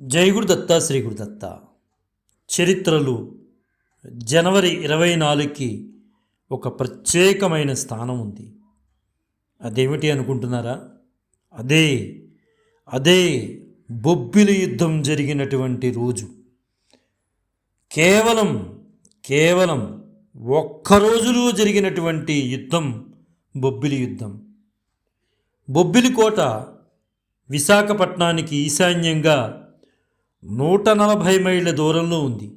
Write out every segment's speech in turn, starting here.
జై గురుదత్త శ్రీ గురుదత్త చరిత్రలు జనవరి ఇరవై నాలుగుకి ఒక ప్రత్యేకమైన స్థానం ఉంది. అదేమిటి అనుకుంటున్నారా? అదే అదే బొబ్బిలి యుద్ధం జరిగినటువంటి రోజు. కేవలం కేవలం ఒక్క రోజులో జరిగినటువంటి యుద్ధం బొబ్బిలి యుద్ధం. బొబ్బిలి కోట విశాఖపట్నానికి ఈశాన్యంగా నూట నలభై మైళ్ళ దూరంలో ఉంది.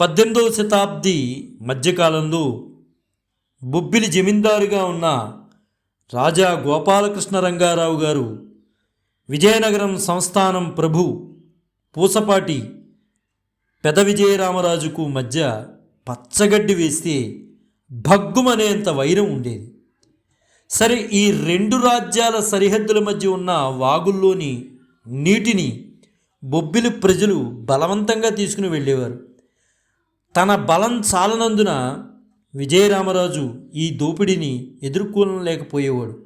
పద్దెనిమిదవ శతాబ్ది మధ్యకాలంలో బొబ్బిలి జమీందారుగా ఉన్న రాజా గోపాలకృష్ణ రంగారావు గారు విజయనగరం సంస్థానం ప్రభు పూసపాటి పెద విజయరామరాజుకు మధ్య పచ్చగడ్డి వేస్తే భగ్గుమనేంత వైరం ఉండేది. సరే ఈ రెండు రాజ్యాల సరిహద్దుల మధ్య ఉన్న వాగుల్లోని నీటిని బొబ్బిలి ప్రజలు బలవంతంగా తీసుకుని వెళ్ళేవారు. తన బలం చాలనందున విజయరామరాజు ఈ దోపిడీని ఎదుర్కోలేకపోయేవాడు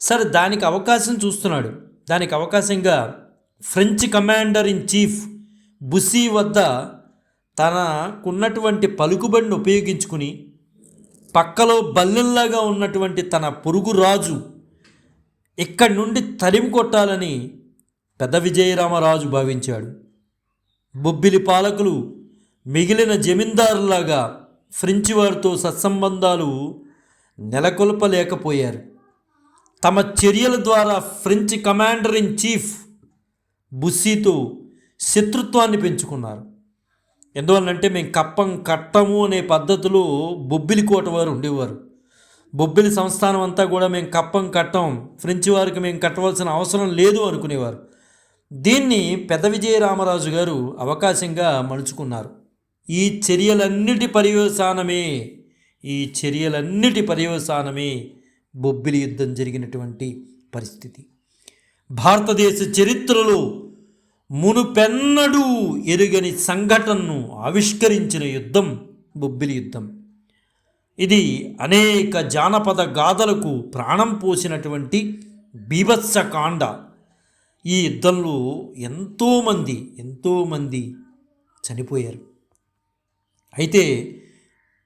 సరే దానికి అవకాశం చూస్తున్నాడు. దానికి అవకాశంగా French commander in chief Bussy వద్ద తనకున్నటువంటి పలుకుబడిని ఉపయోగించుకుని పక్కలో బల్లెల్లాగా ఉన్నటువంటి తన పొరుగు రాజు ఇక్కడి నుండి తరిమి కొట్టాలని పెద్ద విజయరామరాజు భావించాడు. బొబ్బిలి పాలకులు మిగిలిన జమీందారులాగా ఫ్రెంచి వారితో సత్సంబంధాలు నెలకొల్పలేకపోయారు. తమ చర్యల ద్వారా ఫ్రెంచ్ కమాండర్ ఇన్ చీఫ్ బుస్సీతో శత్రుత్వాన్ని పెంచుకున్నారు. ఎందువల్లంటే మేము కప్పం కట్టము అనే పద్ధతిలో బొబ్బిలి కోట వారు ఉండేవారు. బొబ్బిలి సంస్థానం అంతా కూడా మేము కప్పం కట్టం ఫ్రెంచ్ వారికి మేము కట్టవలసిన అవసరం లేదు అనుకునేవారు. దీన్ని పెద్ద విజయరామరాజు గారు అవకాశంగా మలుచుకున్నారు. ఈ చర్యలన్నిటి పర్యవసానమే ఈ చర్యలన్నిటి పర్యవసానమే బొబ్బిలి యుద్ధం జరిగినటువంటి పరిస్థితి. భారతదేశ చరిత్రలో మునుపెన్నడూ ఎరుగని సంఘటనను ఆవిష్కరించిన యుద్ధం బొబ్బిలి యుద్ధం. ఇది అనేక జానపద గాథలకు ప్రాణం పోసినటువంటి బీభత్స కాండ. ఈ యుద్ధంలో ఎంతోమంది ఎంతోమంది చనిపోయారు. అయితే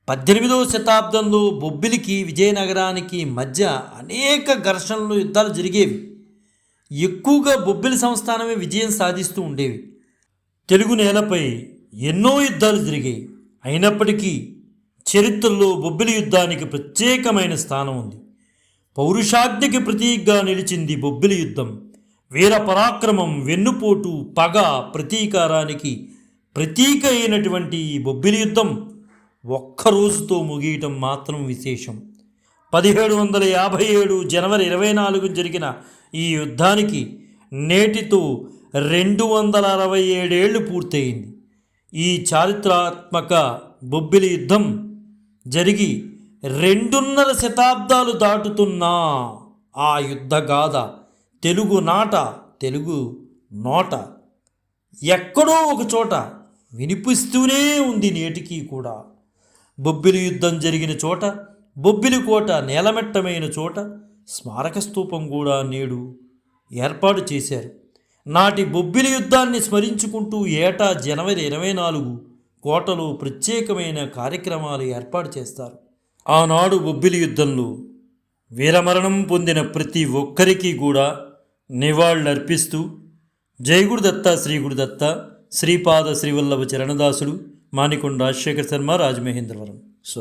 పద్దెనిమిదవ శతాబ్దంలో బొబ్బిలికి విజయనగరానికి మధ్య అనేక ఘర్షణలు యుద్ధాలు జరిగేవి. ఎక్కువగా బొబ్బిలి సంస్థానమే విజయం సాధిస్తూ ఉండేవి. తెలుగు నేలపై ఎన్నో యుద్ధాలు జరిగాయి. అయినప్పటికీ చరిత్రలో బొబ్బిలి యుద్ధానికి ప్రత్యేకమైన స్థానం ఉంది. పౌరుషాజ్ఞకి ప్రతీకగా నిలిచింది బొబ్బిలి యుద్ధం. వీర పరాక్రమం వెన్నుపోటు పగ ప్రతీకారానికి ప్రతీక అయినటువంటి ఈ బొబ్బిలి యుద్ధం ఒక్క రోజుతో ముగియటం మాత్రం విశేషం. పదిహేడు వందల యాభై ఏడు జనవరి ఇరవై నాలుగు జరిగిన ఈ యుద్ధానికి నేటితో రెండు వందల అరవై ఏడేళ్ళు పూర్తయింది. ఈ చారిత్రాత్మక బొబ్బిలి యుద్ధం జరిగి రెండున్నర శతాబ్దాలు దాటుతున్న ఆ యుద్ధ గాథ తెలుగు నాట తెలుగు నోట. ఎక్కడో ఒక చోట వినిపిస్తూనే ఉంది నేటికి కూడా. బొబ్బిలి యుద్ధం జరిగిన చోట బొబ్బిలి కోట నేలమెట్టమైన చోట స్మారక స్తూపం కూడా నేడు ఏర్పాటు చేశారు. నాటి బొబ్బిలి యుద్ధాన్ని స్మరించుకుంటూ ఏటా జనవరి ఇరవై నాలుగు కోటలో ప్రత్యేకమైన కార్యక్రమాలు ఏర్పాటు చేస్తారు. ఆనాడు బొబ్బిలి యుద్ధంలో వీరమరణం పొందిన ప్రతి ఒక్కరికి కూడా నివాళులర్పిస్తూ జై గురుదత్త శ్రీ గురుదత్త శ్రీపాద శ్రీవల్లభ చరణదాసుడు మానికొండ రాజశేఖర శర్మ రాజమహేంద్రవరం.